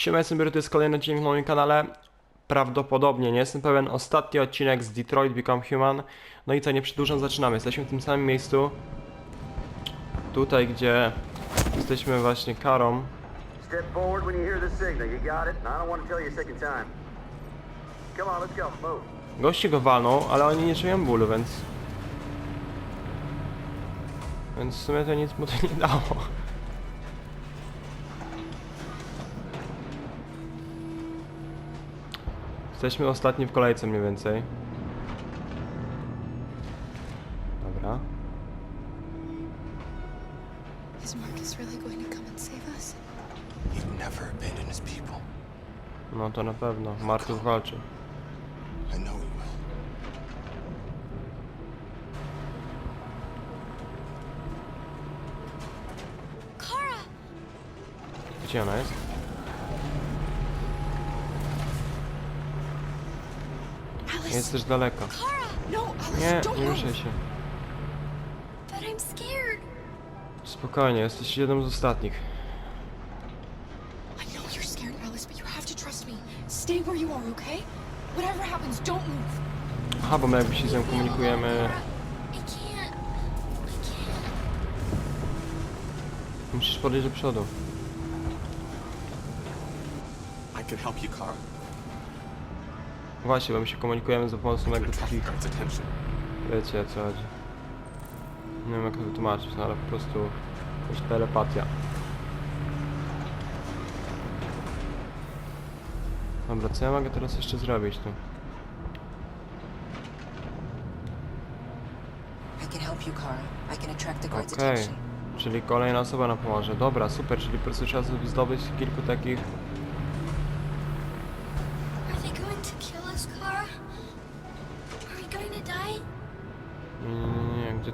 Siema, jestem Biry, to jest kolejny odcinek na moim kanale. Prawdopodobnie, nie jestem pewien, ostatni odcinek z Detroit Become Human. No i co, nie przedłużam, zaczynamy. Jesteśmy w tym samym miejscu. Tutaj, gdzie jesteśmy właśnie karą. Step forward when you hear the signal. You got it? And I don't want to tell you a second time. Come on, let's go. Move. Gości go walną, ale oni nie czują bólu, więc... Więc w sumie to nic mu to nie dało. Jesteśmy ostatni w kolejce mniej więcej. Dobra. Is Marcus really going to come and save us? He'd never abandon his people. No to na pewno. Martus walczy. I know he will. Kara! Gdzie ona jest? Jest też daleko. Kara! No, Nie, nie ruszaj się. Spokojnie, jesteś jedną z ostatnich. Aha, bo my jakby się z nią komunikujemy... Musisz podejść do przodu. I can help you, Kara. Właśnie, bo my się komunikujemy za pomocą jakby takich... Wiecie o co chodzi. Nie wiem jak to wytłumaczyć, no ale po prostu... Jakaś telepatia. Dobra, co ja mogę teraz jeszcze zrobić tu? Okej. attention. Czyli kolejna osoba nam pomoże. Dobra, super, czyli po prostu trzeba sobie zdobyć kilku takich...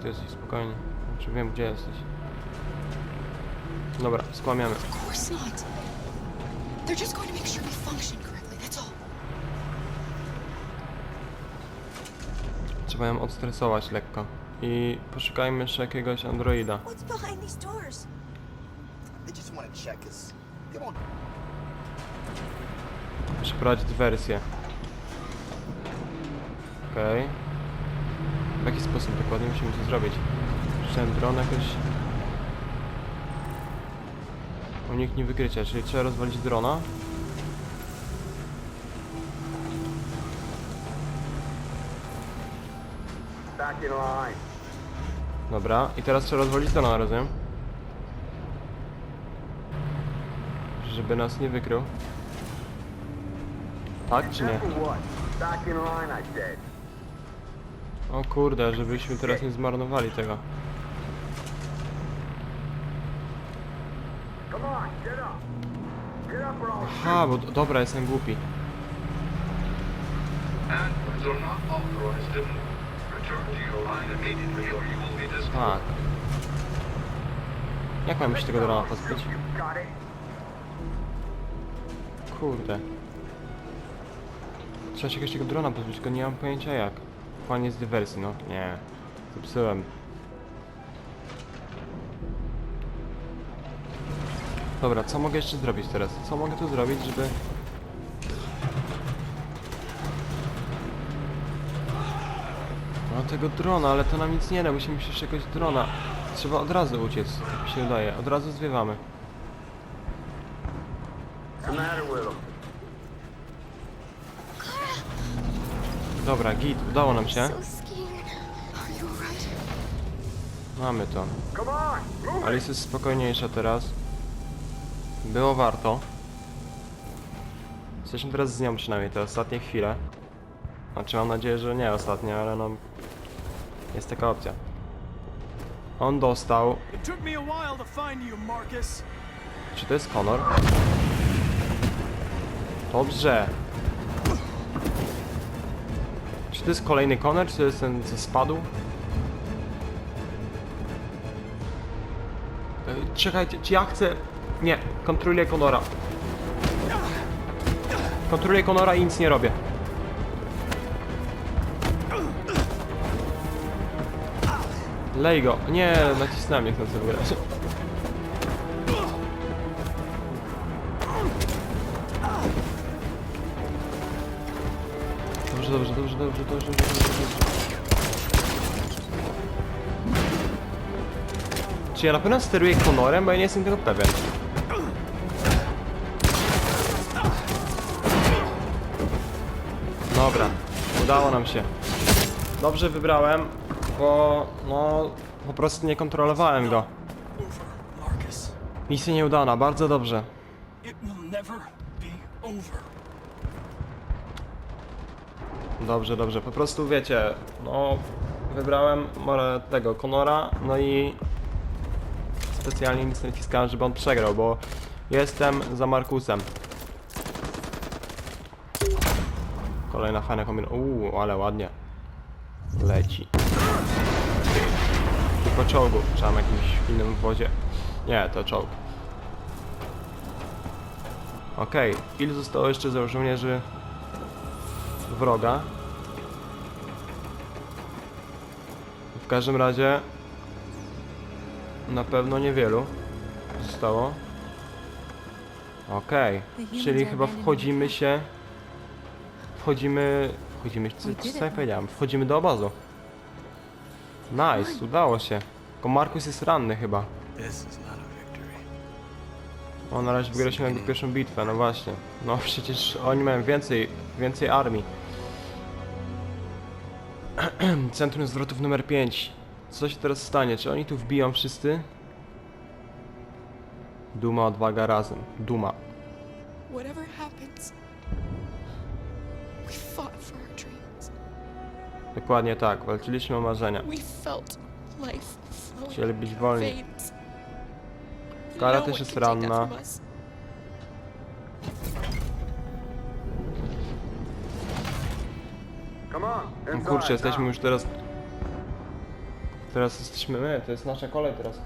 ty jesteś? Spokojnie. Znaczy wiem, gdzie jesteś. Dobra, skłamiamy. Trzeba ją odstresować lekko. I poszukajmy jeszcze jakiegoś androida. Przeprowadzić dywersję. Okej. W jaki sposób dokładnie musimy to zrobić? Przyszedłem dron jakoś... Uniknij wykrycia, czyli trzeba rozwalić drona. Dobra, i teraz trzeba rozwalić drona, rozumiem? Żeby nas nie wykrył. Tak czy nie? Now for what? Back in line, I said. O kurde, żebyśmy teraz nie zmarnowali tego. Aha, bo dobra, jestem głupi. Tak. Jak mam się tego drona pozbyć? Kurde. Trzeba się jakiegoś tego drona pozbyć, tylko nie mam pojęcia jak. Kłanie z dywersji, no. Nie. Zepsułem. Dobra, co mogę jeszcze zrobić teraz? Co mogę tu zrobić, żeby... No tego drona, ale to nam nic nie da, musimy jeszcze jakoś drona. Trzeba od razu uciec, tak mi się wydaje. Od razu zwiewamy. What's with them? Dobra, git, udało nam się. Mamy to. Alice jest spokojniejsza teraz. Było warto. Jesteśmy teraz z nią przynajmniej te ostatnie chwile. Znaczy mam nadzieję, że nie ostatnie, ale no... Jest taka opcja. On dostał... Czy to jest Connor? Dobrze. Czy to jest kolejny Connor, czy to jest ten, co spadł? E, Czekajcie, czy ja chcę... Nie, kontroluję Connora. Kontroluję Connora i nic nie robię. Lej go. Nie, nacisnąłem jak na co wygrać. Dobrze, dobrze, dobrze, dobrze, dobrze, dobrze, dobrze. Czy ja na pewno steruję Conorem, bo ja nie jestem tego pewien. Dobra, udało nam się. Dobrze wybrałem, bo no po prostu nie kontrolowałem go. Misja nieudana, bardzo dobrze. It will never be over. Dobrze, dobrze. Po prostu wiecie, no wybrałem tego Conora, no i specjalnie nic nie naciskałem, żeby on przegrał, bo jestem za Markusem. Kolejna fajna kombinacja. Uuu, ale ładnie. Leci. Tylko czołgu. Trzeba na jakimś innym wozie. Nie, to czołg. Okej, ile zostało jeszcze za żołnierzy wroga. W każdym razie na pewno niewielu zostało. Okej, czyli chyba wchodzimy się. Wchodzimy. Wchodzimy. Co, co ja powiedziałem? Wchodzimy do obozu. Nice, udało się. Tylko Markus jest ranny chyba. O, na razie wygraliśmy jakby pierwszą bitwę, no właśnie. No przecież oni mają więcej, więcej armii. Centrum zwrotów numer 5. Co się teraz stanie? Czy oni tu wbiją wszyscy? Duma, odwaga razem. Duma. Whatever happens, we fought for our dreams. Dokładnie tak, walczyliśmy o marzenia. We felt life Chcieli być wolni. Kara też jest ranna. No kurczę, jesteśmy już teraz... Teraz jesteśmy my, to jest nasza kolej teraz.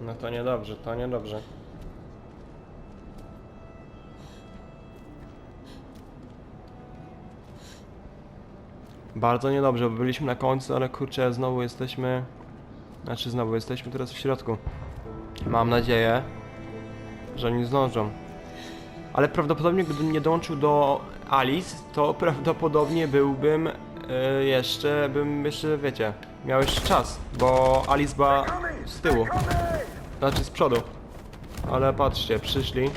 No to niedobrze, to niedobrze. Bardzo niedobrze, bo byliśmy na końcu, ale kurczę, znowu jesteśmy... Znaczy znowu jesteśmy teraz w środku. Mam nadzieję, że oni zdążą. Ale prawdopodobnie gdybym nie dołączył do Alice, to prawdopodobnie byłbym e, jeszcze, bym jeszcze, wiecie, miał jeszcze czas, bo Alice była z tyłu, znaczy z przodu. Ale patrzcie, przyszli,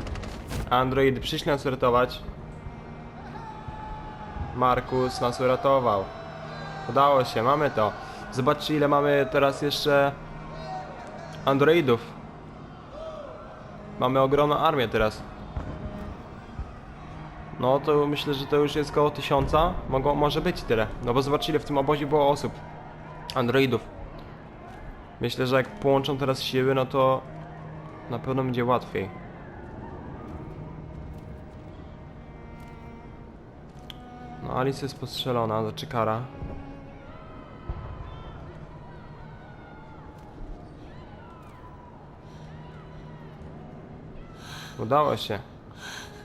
Android przyszli nas uratować. Markus nas uratował. Udało się, mamy to. Zobaczcie ile mamy teraz jeszcze Androidów. Mamy ogromną armię teraz. No to myślę, że to już jest koło tysiąca. Mogło, może być tyle. No bo zobaczcie ile w tym obozie było osób. Androidów. Myślę, że jak połączą teraz siły, no to na pewno będzie łatwiej. No Alice jest postrzelona do Czykara. Udało się.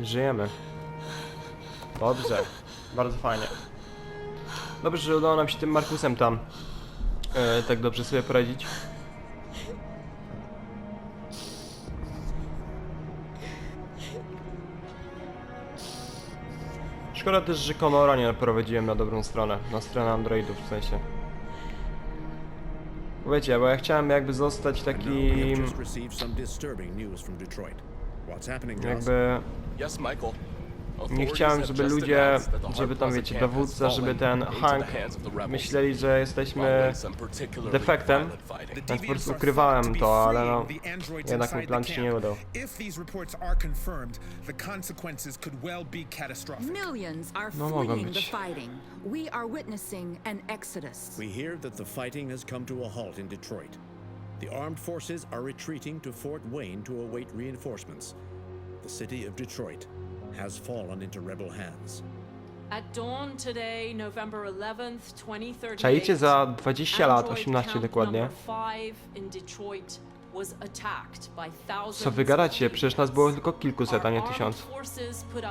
Żyjemy. Dobrze, bardzo fajnie. Dobrze, że udało nam się tym Markusem tam e, tak dobrze sobie poradzić. Szkoda też, że Conora nie prowadziłem na dobrą stronę, na stronę Androidów w sensie. Wiecie, bo ja chciałem jakby zostać takim Joss? jakby Yes, Michael. Nie chciałem, żeby ludzie, żeby tam wiecie, dowódca, żeby ten Hank myśleli, że jesteśmy defektem. Więc po prostu ukrywałem to, ale no, jednak mój plan się nie udał. Millions are No mogą fleeing the być. fighting. We are witnessing an exodus. We hear that the fighting has come to a halt in Detroit. The armed forces are retreating to Fort Wayne to await reinforcements. The city of Detroit has fallen into rebel hands. At dawn today, November 11th, 2038, Czajcie za 20 lat, Android 18 camp dokładnie. Co wy gadacie? of Przecież nas było tylko kilkuset, a nie tysiąc.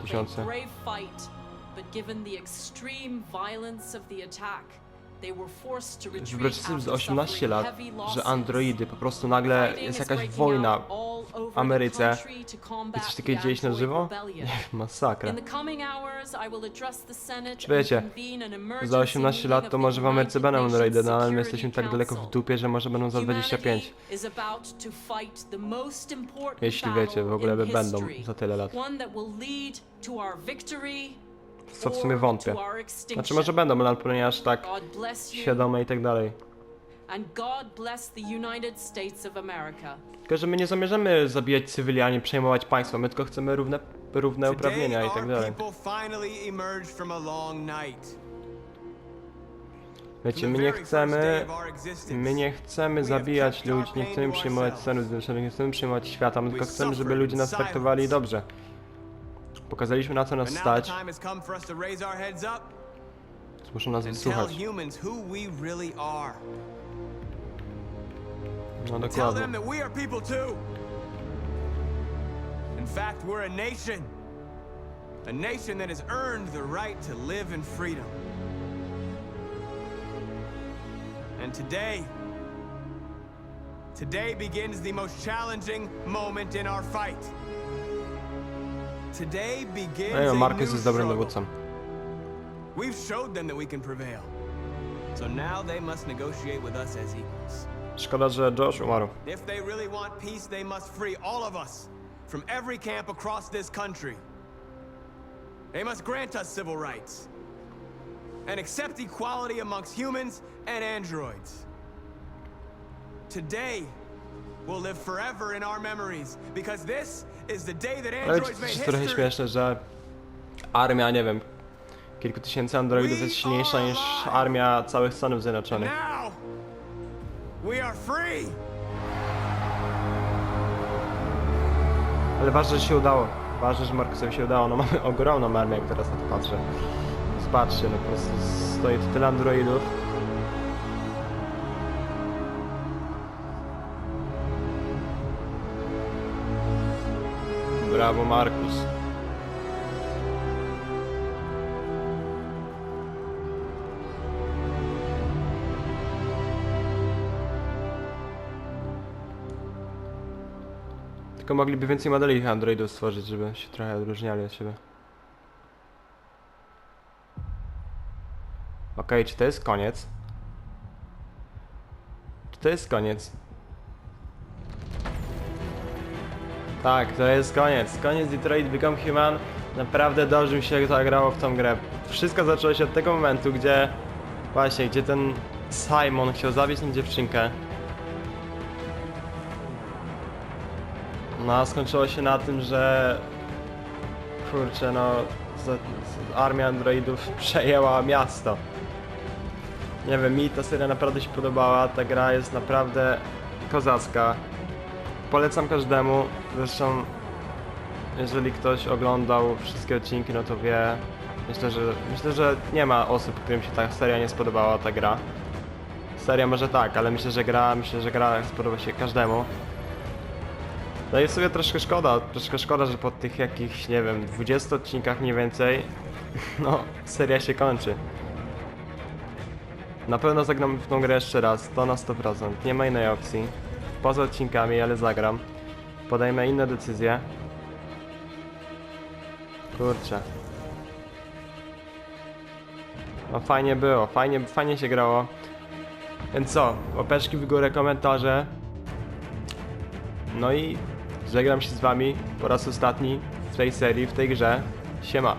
Tysiące. a brave fight, but given the extreme violence of the attack, sobie after za 18 suffering lat, że androidy po prostu nagle jest jakaś wojna over Ameryce i coś takiego dzieje się na żywo? Masakra. Wiecie, za 18 lat to może w Ameryce będą androidy, no ale my jesteśmy tak daleko w dupie, że może będą za 25. Humanity is about to fight the most important Jeśli wiecie, w ogóle by będą za tyle lat. Co w sumie wątpię. Znaczy może będą, ale nie aż tak świadome i tak dalej. Tylko, że my nie zamierzamy zabijać cywilianie, przejmować państwa, my tylko chcemy równe, równe uprawnienia i tak dalej. Wiecie, my nie chcemy, my nie chcemy zabijać ludzi, nie chcemy przyjmować Stanów Zjednoczonych, nie chcemy przyjmować świata, my tylko chcemy, żeby ludzie nas traktowali dobrze. Pokazaliśmy na co nas stać, muszą nas wysłuchać. No Tell dokładnie. them that we are people too. In fact, we're a nation. A nation that has earned the right to live in freedom. And today, today begins the most challenging moment in our fight. Today begins No nie, no, a Marcus new jest dobrym dowódcą. We've showed them that we can prevail. So now they must negotiate with us as equals. Szkoda, że Josh umarł. If they really want peace, they must free all of us from every camp across this country. They must grant us civil rights and accept equality amongst humans and androids. Today will live forever in our memories because this is the day that Ale androids made jest trochę history. śmieszne, że armia, nie wiem, kilku tysięcy androidów jest silniejsza niż armia całych Stanów Zjednoczonych. Now we are free. Ale ważne, że się udało. Ważne, że Markusowi się udało. No mamy ogromną armię, jak teraz na to patrzę. Zobaczcie, no po prostu stoi tu tyle androidów. Brawo, Markus. Tylko mogliby więcej modeli androidów stworzyć, żeby się trochę odróżniali od siebie. Okej, czy to jest koniec? Czy to jest koniec? Tak, to jest koniec. Koniec Detroit Become Human. Naprawdę dobrze mi się zagrało w tą grę. Wszystko zaczęło się od tego momentu, gdzie... Właśnie, gdzie ten Simon chciał zabić tę dziewczynkę. No a skończyło się na tym, że kurczę no armia androidów przejęła miasto. Nie wiem, mi ta seria naprawdę się podobała, ta gra jest naprawdę kozacka. Polecam każdemu, zresztą jeżeli ktoś oglądał wszystkie odcinki, no to wie. Myślę, że myślę, że nie ma osób, którym się ta seria nie spodobała, ta gra. Seria może tak, ale myślę, że gra, myślę, że gra spodoba się każdemu. No i sobie troszkę szkoda, troszkę szkoda, że po tych jakichś, nie wiem, 20 odcinkach mniej więcej, no, seria się kończy. Na pewno zagram w tą grę jeszcze raz, to na 100%, nie ma innej opcji. Poza odcinkami, ale zagram. Podejmę inne decyzje. Kurczę. No fajnie było, fajnie, fajnie się grało. Więc co, łapeczki w górę, komentarze. No i żegnam się z wami po raz ostatni w tej serii, w tej grze. Siema.